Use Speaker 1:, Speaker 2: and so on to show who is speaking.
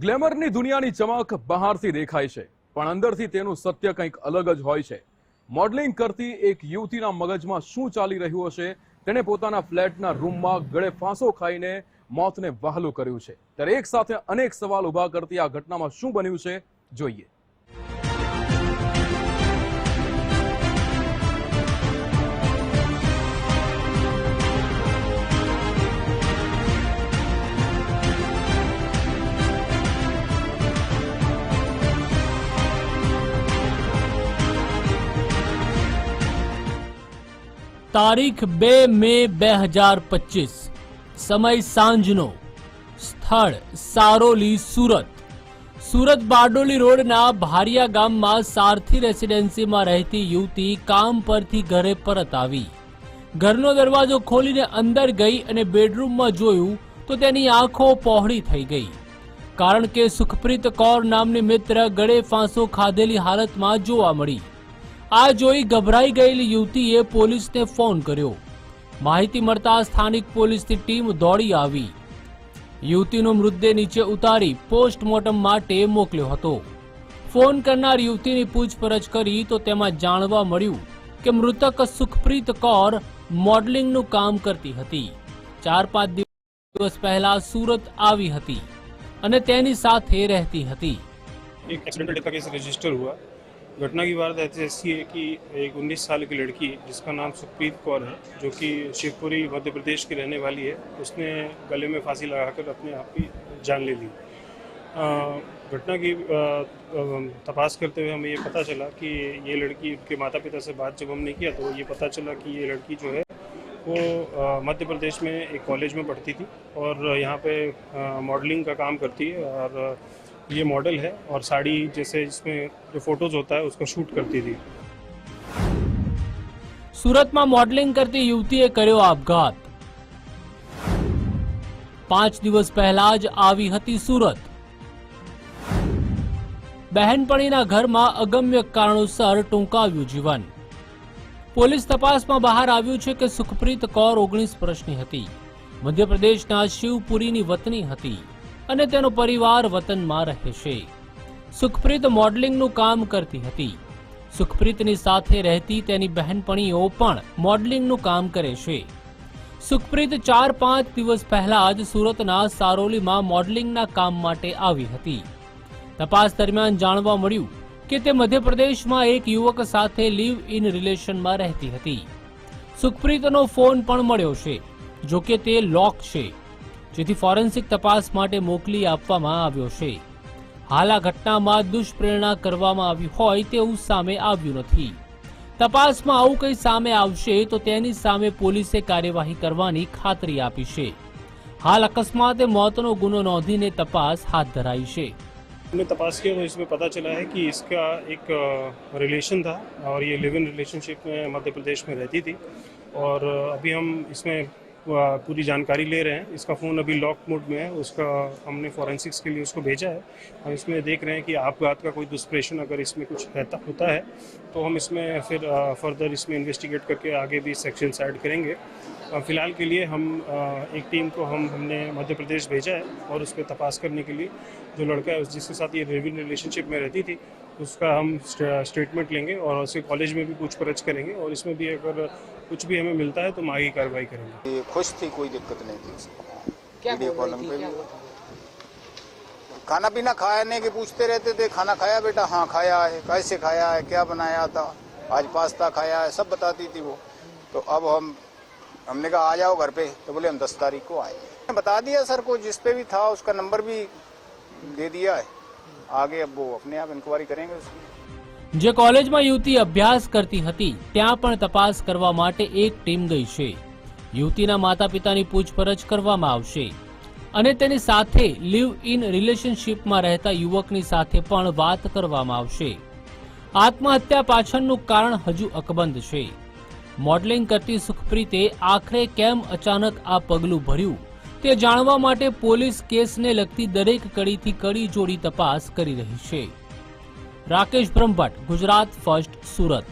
Speaker 1: ગ્લેમરની દુનિયાની ચમક બહારથી દેખાય છે, પણ અંદરથી તેનું સત્ય કંઈક અલગ જ હોય છે. મોડલિંગ કરતી એક યુવતીના મગજમાં શું ચાલી રહ્યું હશે? તેણે પોતાના ફ્લેટના રૂમમાં ગળે ફાંસો ખાઈને મોતને વહાલું કર્યું છે. ત્યારે એક સાથે અનેક સવાલ ઊભા કરતી આ ઘટનામાં શું બન્યું છે? જોઈએ.
Speaker 2: તારીખ બે મે બે હજાર પચીસ. સમય સાંજનો. સ્થળ સારોલી, સુરત. સુરત બારડોલી રોડના ભારિયા ગામમાં સારથી રેસિડેન્સીમાં રહેતી યુવતી કામ પરથી ઘરે પરત આવી. ઘરનો દરવાજો ખોલીને અંદર ગઈ અને બેડરૂમમાં જોયું તો તેની આંખો પહોળી થઈ ગઈ. કારણ કે સુખપ્રીત કૌર નામની મિત્ર ગળે ફાંસો ખાધેલી હાલતમાં જોવા મળી. આ જોઈ ગભરાઈ ગયેલી યુવતીએ પોલીસને ફોન કર્યો. માહિતી મળતા સ્થાનિક પોલીસની ટીમ દોડી આવી. યુવતીનો મૃતદેહ નીચે ઉતારી પોસ્ટમોર્ટમ માટે મોકલ્યો હતો. ફોન કરનાર યુવતીની પૂછપરછ કરી તો તેમાં જાણવા મળ્યું કે મૃતક સુખપ્રીત કૌર મોડલિંગનું કામ કરતી હતી. ચાર પાંચ દિવસ પહેલા સુરત આવી હતી અને તેની સાથે રહેતી હતી.
Speaker 3: એક એક્સિડેન્ટલ ડેથ કેસ રજિસ્ટર હુઆ. घटना की वारदात ऐसी है कि एक 19 साल की लड़की जिसका नाम सुखप्रीत कौर है, जो कि शिवपुरी, मध्य प्रदेश की रहने वाली है। उसने गले में फांसी लगाकर अपने आप की जान ले ली। घटना की तपास करते हुए हमें ये पता चला कि ये लड़की उनके माता पिता से बात जब हमने किया तो ये पता चला कि ये लड़की जो है, वो मध्य प्रदेश में एक कॉलेज में पढ़ती थी और यहाँ पे मॉडलिंग का काम करती है और ये मॉडल है और साड़ी जैसे इसमें जो फोटोज होता है उसका शूट करती थी
Speaker 2: સુરતમાં મોડલિંગ કરતી યુવતીએ કર્યો આપઘાત પાંચ દિવસ પહેલા જ આવી હતી સુરત બહેનપણીના ઘરમાં અગમ્ય કારણોસર ટૂંકાવ્યું જીવન પોલીસ તપાસમાં બહાર આવ્યું છે કે સુખપ્રીત કૌર ઓગણીસ વર્ષની હતી મધ્યપ્રદેશના શિવપુરીની વતની હતી અને તેનો પરિવાર વતનમાં રહે છે સુખપ્રીત મોડલિંગનું કામ કરતી હતી. સુખપ્રીતની સાથે રહેતી તેની બહેનપણીઓ પણ મોડલિંગનું કામ કરે છે. સુખપ્રીત ચાર પાંચ દિવસ પહેલા જ સુરતના સારોલીમાં મોડલિંગના કામ માટે આવી હતી. તપાસ દરમિયાન જાણવા મળ્યું કે તે મધ્યપ્રદેશમાં એક યુવક સાથે લીવ ઇન રિલેશનમાં રહેતી હતી. સુખપ્રીતનો ફોન પણ મળ્યો છે જો કે તે લોક છે. જેથી ફોરેન્સિક તપાસ માટે મોકલી આપવામાં આવ્યો છે હાલ આ ઘટનામાં દુષ્પ્રેરણા કરવામાં આવી હોય તેવું સામે આવ્યું નથી તપાસમાં આવું કંઈ સામે આવશે તો તેની સામે પોલીસે કાર્યવાહી કરવાની ખાતરી આપી છે હાલ અકસ્માતે મોતનો ગુનો નોંધીને તપાસ હાથ ધરાઈ છે
Speaker 3: हमने तपास किया तो इसमें पता चला है कि इसका एक रिलेशन था और ये लिव इन रिलेशनशिप में मध्य प्रदेश में रहती थी और अ, अभी हम इसमें अ, पूरी जानकारी ले रहे हैं। इसका फ़ोन अभी लॉक मोड में है। उसका हमने फॉरेंसिक्स के लिए उसको भेजा है। हम इसमें देख रहे हैं कि आपघात का कोई दुष्प्रेशन अगर इसमें कुछ रहता होता है तो हम इसमें फिर फर्दर इसमें इन्वेस्टिगेट करके आगे भी सेक्शन ऐड करेंगे। फ़िलहाल के लिए हम एक टीम को हम हमने मध्य प्रदेश भेजा है और उस पर तपास करने के लिए जो लड़का है उस- जिसके साथ ये लिव इन रिलेशनशिप में रहती थी उसका हम स्टेटमेंट लेंगे और उसके कॉलेज में भी पूछपरछ करेंगे और इसमें भी अगर कुछ भी हमें मिलता है तो हम आगे कार्रवाई करेंगे।
Speaker 4: ये खुश थी कोई दिक्कत नहीं थी उसको
Speaker 5: क्या
Speaker 4: वीडियो
Speaker 5: बोल
Speaker 4: पे भी। खाना पीना खाने के पूछते रहते थे खाना खाया बेटा? हाँ खाया है। कैसे खाया है? क्या बनाया था? आज पास्ता खाया है सब बताती थी वो। तो अब हम हमने कहा आ जाओ घर पे तो बोले हम दस तारीख को आएंगे बता दिया सर को जिस पे भी था उसका नंबर भी दे दिया है आगे अब वो अपने आप इंक्वायरी करेंगे उसकी
Speaker 2: જે કોલેજમાં યુવતી અભ્યાસ કરતી હતી ત્યાં પણ તપાસ કરવા માટે એક ટીમ ગઈ છે યુવતીના માતા પિતાની પૂછપરછ કરવામાં આવશે અને તેની સાથે લીવ ઇન રિલેશનશીપમાં રહેતા યુવકની સાથે પણ વાત કરવામાં આવશે આત્મહત્યા પાછળનું કારણ હજુ અકબંધ છે મોડલિંગ કરતી સુખપ્રીતે આખરે કેમ અચાનક આ પગલું ભર્યું? તે જાણવા માટે પોલીસ કેસને લગતી દરેક કડીથી કડી જોડી તપાસ કરી રહી છે. રાકેશ બ્રહ્મભટ્ટ, ગુજરાત ફર્સ્ટ, સુરત.